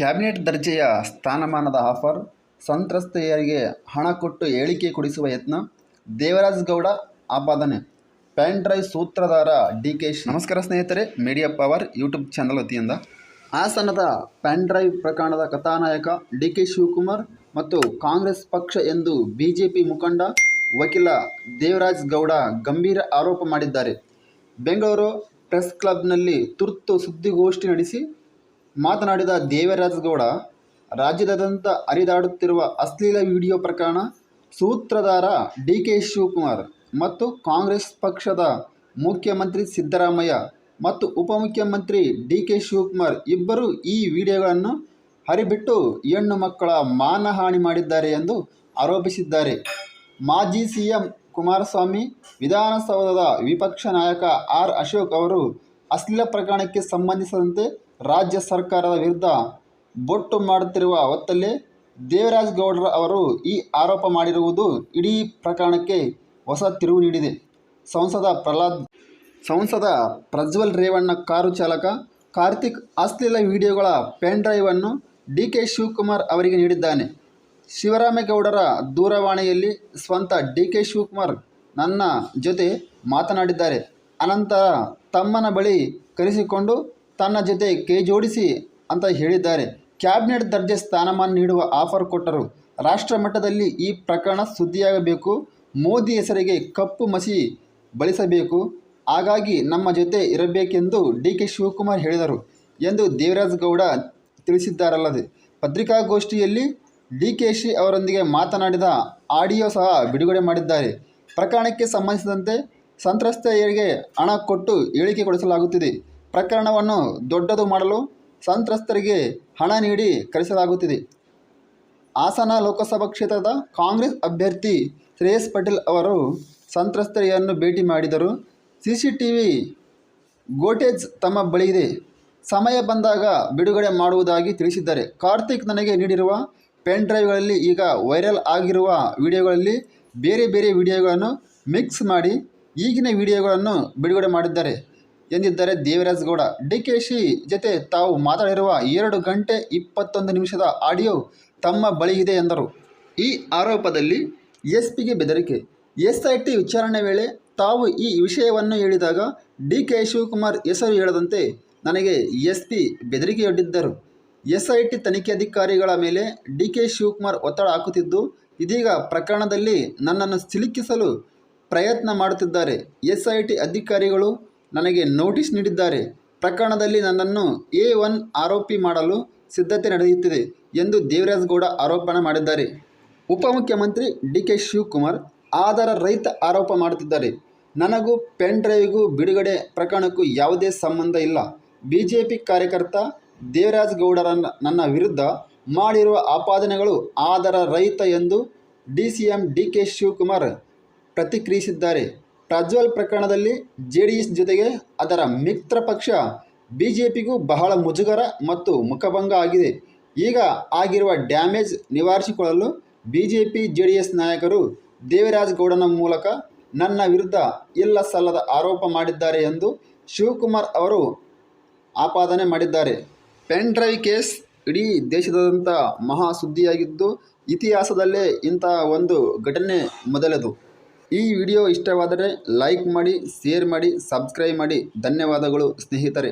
Cabinet ದರ್ಜೆಯ ಸ್ಥಾನಮಾನದ offer, ಸಂತ್ರಸ್ತೆಯರಿಗೆ ಹಣ ಕೊಟ್ಟು ಹೇಳಿಕೆ ಕೊಡಿಸುವ ಯತ್ನ, ದೇವರಾಜ್ ಗೌಡ ಆಪಾದನೆ. ಪ್ಯಾನ್ ಡ್ರೈವ್ ಸೂತ್ರಧಾರ ಡಿ ಕೆ ನಮಸ್ಕಾರ ಸ್ನೇಹಿತರೆ, ಮೀಡಿಯಾ ಪವರ್ ಯೂಟ್ಯೂಬ್ ಚಾನಲ್ ವತಿಯಿಂದ. ಹಾಸನದ ಪ್ಯಾನ್ ಡ್ರೈವ್ ಪ್ರಕರಣದ ಕಥಾನಾಯಕ ಡಿ ಕೆ ಶಿವಕುಮಾರ್ ಮತ್ತು ಕಾಂಗ್ರೆಸ್ ಪಕ್ಷ ಎಂದು ಬಿಜೆಪಿ ಮುಖಂಡ ವಕೀಲ ದೇವರಾಜ್ ಗೌಡ ಗಂಭೀರ ಆರೋಪ ಮಾಡಿದ್ದಾರೆ. ಬೆಂಗಳೂರು ಪ್ರೆಸ್ ಕ್ಲಬ್ನಲ್ಲಿ ತುರ್ತು ಸುದ್ದಿಗೋಷ್ಠಿ ನಡೆಸಿ ಮಾತನಾಡಿದ ದೇವರಾಜಗೌಡ, ರಾಜ್ಯದಾದ್ಯಂತ ಹರಿದಾಡುತ್ತಿರುವ ಅಶ್ಲೀಲ ವಿಡಿಯೋ ಪ್ರಕರಣ ಸೂತ್ರಧಾರ ಡಿ ಕೆ ಶಿವಕುಮಾರ್ ಮತ್ತು ಕಾಂಗ್ರೆಸ್ ಪಕ್ಷದ ಮುಖ್ಯಮಂತ್ರಿ ಸಿದ್ದರಾಮಯ್ಯ ಮತ್ತು ಉಪಮುಖ್ಯಮಂತ್ರಿ ಡಿ ಕೆ ಶಿವಕುಮಾರ್ ಇಬ್ಬರು ಈ ವಿಡಿಯೋಗಳನ್ನು ಹರಿಬಿಟ್ಟು ಹೆಣ್ಣು ಮಕ್ಕಳ ಮಾನಹಾನಿ ಮಾಡಿದ್ದಾರೆ ಎಂದು ಆರೋಪಿಸಿದ್ದಾರೆ. ಮಾಜಿ ಸಿಎಂ ಕುಮಾರಸ್ವಾಮಿ, ವಿಧಾನಸೌಧದ ವಿಪಕ್ಷ ನಾಯಕ ಆರ್. ಅಶೋಕ್ ಅವರು ಅಶ್ಲೀಲ ಪ್ರಕರಣಕ್ಕೆ ಸಂಬಂಧಿಸಿದಂತೆ ರಾಜ್ಯ ಸರ್ಕಾರದ ವಿರುದ್ಧ ಬೊಟ್ಟು ಮಾಡುತ್ತಿರುವ ಹೊತ್ತಲ್ಲೇ ದೇವರಾಜ್ ಗೌಡ್ರ ಅವರು ಈ ಆರೋಪ ಮಾಡಿರುವುದು ಇಡೀ ಪ್ರಕರಣಕ್ಕೆ ಹೊಸ ತಿರುವು ನೀಡಿದೆ. ಸಂಸದ ಪ್ರಹ್ಲಾದ್ ಸಂಸದ ಪ್ರಜ್ವಲ್ ರೇವಣ್ಣ ಕಾರು ಚಾಲಕ ಕಾರ್ತಿಕ್ ಅಶ್ಲೀಲ ವಿಡಿಯೋಗಳ ಪೆನ್ ಡ್ರೈವನ್ನು ಡಿ ಕೆ ಶಿವಕುಮಾರ್ ಅವರಿಗೆ ನೀಡಿದ್ದಾನೆ. ಶಿವರಾಮೇಗೌಡರ ದೂರವಾಣಿಯಲ್ಲಿ ಸ್ವಂತ ಡಿ ಕೆ ಶಿವಕುಮಾರ್ ನನ್ನ ಜೊತೆ ಮಾತನಾಡಿದ್ದಾರೆ. ಅನಂತರ ತಮ್ಮನ ಬಳಿ ಕರೆಸಿಕೊಂಡು ತನ್ನ ಜೊತೆ ಕೈ ಜೋಡಿಸಿ ಅಂತ ಹೇಳಿದ್ದಾರೆ. ಕ್ಯಾಬಿನೆಟ್ ದರ್ಜೆ ಸ್ಥಾನಮಾನ ನೀಡುವ ಆಫರ್ ಕೊಟ್ಟರು. ರಾಷ್ಟ್ರ ಮಟ್ಟದಲ್ಲಿ ಈ ಪ್ರಕರಣ ಸುದ್ದಿಯಾಗಬೇಕು. ಮೋದಿ ಹೆಸರಿಗೆ ಕಪ್ಪು ಮಸಿ ಬಳಸಬೇಕು. ಹಾಗಾಗಿ ನಮ್ಮ ಜೊತೆ ಇರಬೇಕೆಂದು ಡಿ ಕೆ ಶಿವಕುಮಾರ್ ಹೇಳಿದರು ಎಂದು ದೇವರಾಜ್ ಗೌಡ ತಿಳಿಸಿದ್ದಾರಲ್ಲದೆ. ಪತ್ರಿಕಾಗೋಷ್ಠಿಯಲ್ಲಿ ಡಿ ಕೆ ಶಿ ಅವರೊಂದಿಗೆ ಮಾತನಾಡಿದ ಆಡಿಯೋ ಸಹ ಬಿಡುಗಡೆ ಮಾಡಿದ್ದಾರೆ. ಪ್ರಕರಣಕ್ಕೆ ಸಂಬಂಧಿಸಿದಂತೆ ಸಂತ್ರಸ್ತೆಯರಿಗೆ ಹಣ ಕೊಟ್ಟು ಹೇಳಿಕೆ ಕೊಡಿಸಲಾಗುತ್ತಿದೆ. ಪ್ರಕರಣವನ್ನು ದೊಡ್ಡದು ಮಾಡಲು ಸಂತ್ರಸ್ತರಿಗೆ ಹಣ ನೀಡಿ ಕರೆಸಲಾಗುತ್ತಿದೆ. ಹಾಸನ ಲೋಕಸಭಾ ಕ್ಷೇತ್ರದ ಕಾಂಗ್ರೆಸ್ ಅಭ್ಯರ್ಥಿ ಶ್ರೇಯಸ್ ಪಟೇಲ್ ಅವರು ಸಂತ್ರಸ್ತರಿಯನ್ನು ಭೇಟಿ ಮಾಡಿದರು. C C T V footage ತಮ್ಮ ಬಳಿ ಇದೆ. ಸಮಯ ಬಂದಾಗ ಬಿಡುಗಡೆ ಮಾಡುವುದಾಗಿ ತಿಳಿಸಿದ್ದಾರೆ. ಕಾರ್ತಿಕ್ ನನಗೆ ನೀಡಿರುವ ಪೆನ್ ಡ್ರೈವ್ಗಳಲ್ಲಿ ಈಗ ವೈರಲ್ ಆಗಿರುವ ವಿಡಿಯೋಗಳಲ್ಲಿ ಬೇರೆ ಬೇರೆ ವಿಡಿಯೋಗಳನ್ನು ಮಿಕ್ಸ್ ಮಾಡಿ ಈಗಿನ ವಿಡಿಯೋಗಳನ್ನು ಬಿಡುಗಡೆ ಮಾಡಿದ್ದಾರೆ. ಎಂದಿದ್ದಾರೆ ದೇವರಾಜಗೌಡ. ಡಿ ಕೆ ಶಿ ಜೊತೆ ತಾವು ಮಾತಾಡಿರುವ ಎರಡು ಗಂಟೆ ಇಪ್ಪತ್ತೊಂದು ನಿಮಿಷದ ಆಡಿಯೋ ತಮ್ಮ ಬಳಿ ಇದೆ ಎಂದರು. ಈ ಆರೋಪದಲ್ಲಿ ಎಸ್ ಪಿಗೆ ಬೆದರಿಕೆ. ಎಸ್ ಐ ಟಿ ವಿಚಾರಣೆ ವೇಳೆ ತಾವು ಈ ವಿಷಯವನ್ನು ಹೇಳಿದಾಗ ಡಿ ಕೆ ಶಿವಕುಮಾರ್ ಹೆಸರು ಹೇಳದಂತೆ ನನಗೆ ಎಸ್ ಪಿ ಬೆದರಿಕೆಯೊಡ್ಡಿದ್ದರು. ಎಸ್ ಐ ಟಿ ತನಿಖಾಧಿಕಾರಿಗಳ ಮೇಲೆ ಡಿ ಕೆ ಶಿವಕುಮಾರ್ ಒತ್ತಡ ಹಾಕುತ್ತಿದ್ದು, ಇದೀಗ ಪ್ರಕರಣದಲ್ಲಿ ನನ್ನನ್ನು ಸಿಲುಕಿಸಲು ಪ್ರಯತ್ನ ಮಾಡುತ್ತಿದ್ದಾರೆ. ಎಸ್ ಐ ಟಿ ಅಧಿಕಾರಿಗಳು ನನಗೆ ನೋಟಿಸ್ ನೀಡಿದ್ದಾರೆ. ಪ್ರಕರಣದಲ್ಲಿ ನನ್ನನ್ನು ಎ ಒನ್ ಆರೋಪಿ ಮಾಡಲು ಸಿದ್ಧತೆ ನಡೆಯುತ್ತಿದೆ ಎಂದು ದೇವರಾಜ್ ಗೌಡ ಆರೋಪಣೆ ಮಾಡಿದ್ದಾರೆ. ಉಪಮುಖ್ಯಮಂತ್ರಿ ಡಿ ಕೆ ಶಿವಕುಮಾರ್ ಆಧಾರ ರೈತ ಆರೋಪ ಮಾಡುತ್ತಿದ್ದಾರೆ. ನನಗೂ ಪೆನ್ ಡ್ರೈವ್ಗೂ ಬಿಡುಗಡೆ ಪ್ರಕರಣಕ್ಕೂ ಯಾವುದೇ ಸಂಬಂಧ ಇಲ್ಲ. ಬಿ ಜೆ ಪಿ ಕಾರ್ಯಕರ್ತ ದೇವರಾಜ್ ಗೌಡರ ನನ್ನ ವಿರುದ್ಧ ಮಾಡಿರುವ ಆಪಾದನೆಗಳು ಆಧಾರ ರಹಿತ ಎಂದು D C M D K Shivakumar ಪ್ರತಿಕ್ರಿಯಿಸಿದ್ದಾರೆ. ಪ್ರಜ್ವಲ್ ಪ್ರಕರಣದಲ್ಲಿ ಜೆ ಡಿ ಎಸ್ ಜೊತೆಗೆ ಅದರ ಮಿತ್ರ ಪಕ್ಷ ಬಿ ಜೆ ಪಿಗೂ ಬಹಳ ಮುಜುಗರ ಮತ್ತು ಮುಖಭಂಗ ಆಗಿದೆ. ಈಗ ಆಗಿರುವ damage ನಿವಾರಿಸಿಕೊಳ್ಳಲು B J P J D S ನಾಯಕರು ದೇವರಾಜ್ ಗೌಡನ ಮೂಲಕ ನನ್ನ ವಿರುದ್ಧ ಇಲ್ಲ ಸಲ್ಲದ ಆರೋಪ ಮಾಡಿದ್ದಾರೆ ಎಂದು ಶಿವಕುಮಾರ್ ಅವರು ಆಪಾದನೆ ಮಾಡಿದ್ದಾರೆ. ಪೆನ್ ಡ್ರೈವ್ ಕೇಸ್ ಇಡೀ ದೇಶದಾದ್ಯಂತ ಮಹಾ ಸುದ್ದಿಯಾಗಿದ್ದು ಇತಿಹಾಸದಲ್ಲೇ ಇಂತಹ ಒಂದು ಘಟನೆ ಮೊದಲದು. ಈ ವಿಡಿಯೋ ಇಷ್ಟವಾದರೆ ಲೈಕ್ ಮಾಡಿ ಶೇರ್ ಮಾಡಿ ಸಬ್ಸ್ಕ್ರೈಬ್ ಮಾಡಿ. ಧನ್ಯವಾದಗಳು ಸ್ನೇಹಿತರೆ.